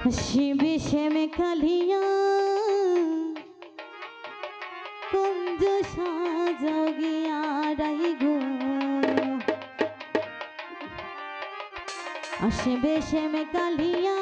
Shiva Shyam Kalia Kunj সাজগিয়া Rai go Shiva Shyam Kalia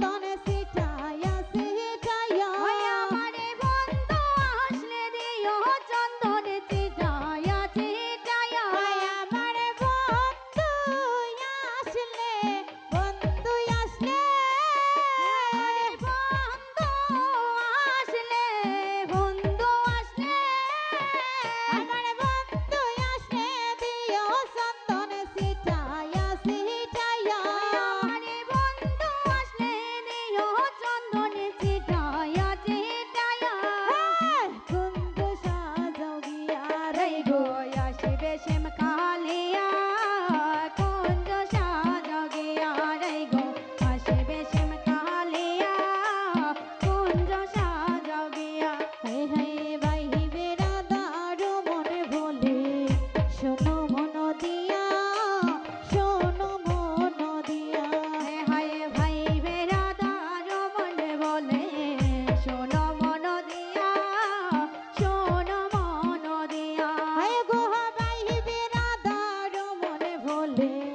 Don't ask darling.